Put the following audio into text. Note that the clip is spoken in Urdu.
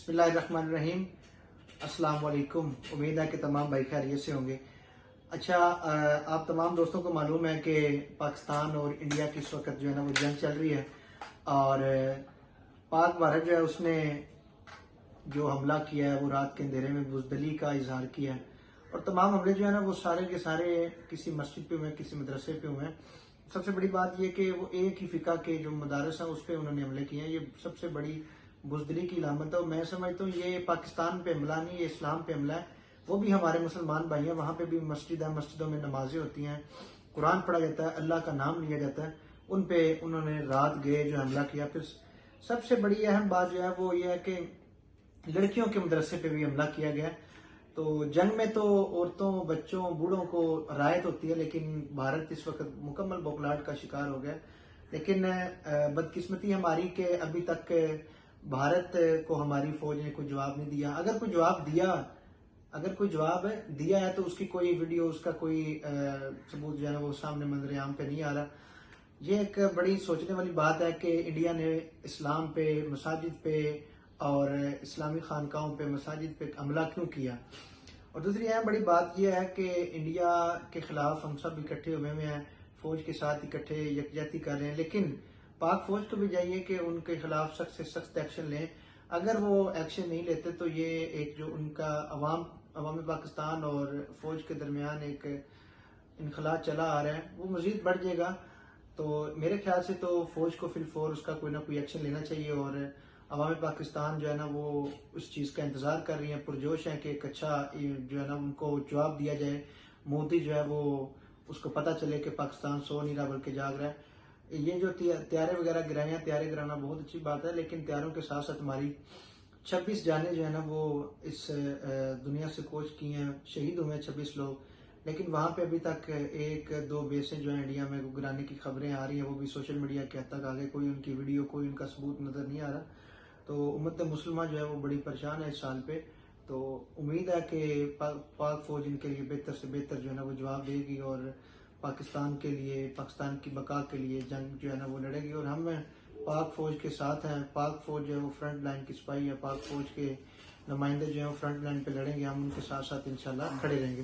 بسم اللہ الرحمن الرحیم۔ السلام علیکم۔ امید ہے کہ تمام بھائی خیریت سے ہوں گے۔ اچھا آپ تمام دوستوں کو معلوم ہے کہ پاکستان اور انڈیا کی اس وقت جو ہے نا وہ جنگ چل رہی ہے۔ اور پاک بھارت جو ہے اس نے جو حملہ کیا ہے، وہ رات کے اندھیرے میں بزدلی کا اظہار کیا ہے۔ اور تمام حملے جو ہے نا وہ سارے کے سارے کسی مسجد پہ ہوئے ہیں، کسی مدرسے پہ ہوئے ہیں۔ سب سے بڑی بات یہ کہ وہ ایک ہی فقہ کے جو مدارس ہیں، اس پہ انہوں نے حملے کیے ہیں۔ یہ سب سے بڑی بزدلی کی علامت ہے اور میں سمجھتا ہوں یہ پاکستان پہ حملہ نہیں، یہ اسلام پہ حملہ ہے۔ وہ بھی ہمارے مسلمان بھائی ہیں، وہاں پہ بھی مسجد ہے مسجدوں میں نمازیں ہوتی ہیں۔ قرآن پڑھا جاتا ہے، اللہ کا نام لیا جاتا ہے۔ ان پہ انہوں نے رات گئے جو حملہ کیا۔ پھر سب سے بڑی اہم بات جو ہے وہ یہ ہے کہ لڑکیوں کے مدرسے پہ بھی حملہ کیا گیا۔ تو جنگ میں تو عورتوں، بچوں، بوڑھوں کو رعایت ہوتی ہے، لیکن بھارت اس وقت مکمل بوکلاٹ کا شکار ہو گیا۔ لیکن بدقسمتی ہماری کہ ابھی تک بھارت کو ہماری فوج نے کوئی جواب نہیں دیا۔ اگر کوئی جواب دیا، اگر کوئی جواب دیا ہے تو اس کی کوئی ویڈیو، اس کا کوئی ثبوت جو ہے نا وہ سامنے منظر عام پہ نہیں آ رہا۔ یہ ایک بڑی سوچنے والی بات ہے کہ انڈیا نے اسلام پہ مساجد پہ اور اسلامی خانقاہوں پہ مساجد پہ حملہ کیوں کیا؟ اور دوسری اہم بڑی بات یہ ہے کہ انڈیا کے خلاف ہم سب اکٹھے ہوئے ہوئے ہیں، فوج کے ساتھ اکٹھے، یکجہتی کر رہے ہیں، لیکن پاک فوج کو بھی چاہیے کہ ان کے خلاف سخت سے سخت ایکشن لیں۔ اگر وہ ایکشن نہیں لیتے تو یہ ایک جو ان کا عوام عوام پاکستان اور فوج کے درمیان ایک انخلا چلا آ رہا ہے، وہ مزید بڑھ جائے گا۔ تو میرے خیال سے تو فوج کو فی الفور اس کا کوئی نہ کوئی ایکشن لینا چاہیے اور عوام پاکستان جو ہے نا وہ اس چیز کا انتظار کر رہی ہیں، پرجوش ہیں کہ ایک اچھا جو ہے نا ان کو جواب دیا جائے۔ مودی جو ہے وہ اس کو پتہ چلے کہ پاکستان سو نہیں رہا بلکہ جاگ رہا ہے۔ یہ جو تیارے وغیرہ گرائے ہیں، تیارے گرانا بہت اچھی بات ہے، لیکن تیاروں کے ساتھ ساتھ ہماری چھبیس جانے جو ہے نا، وہ اس دنیا سے کوچ کی ہیں، شہید ہوئے ہیں چھبیس لوگ۔ لیکن وہاں پہ ابھی تک ایک، دو بیسیں جو ہیں انڈیا میں گرانے کی خبریں آ رہی ہیں، وہ بھی سوشل میڈیا کے حد تک آگے، کوئی ان کی ویڈیو، کوئی ان کا ثبوت نظر نہیں آ رہا۔ تو امت مسلمہ جو ہے وہ بڑی پریشان ہے اس سال پہ۔ تو امید ہے کہ پاک فوج ان کے لیے بہتر سے بہتر جو ہے نا، وہ جواب دے گی اور پاکستان کے لیے، پاکستان کی بقا کے لیے جنگ جو ہے نا وہ لڑے گی اور ہم پاک فوج کے ساتھ ہیں۔ پاک فوج جو ہے وہ فرنٹ لائن کی سپاہی ہے۔ پاک فوج کے نمائندے جو ہیں وہ فرنٹ لائن پہ لڑیں گے۔ ہم ان کے ساتھ ساتھ انشاءاللہ کھڑے رہیں گے۔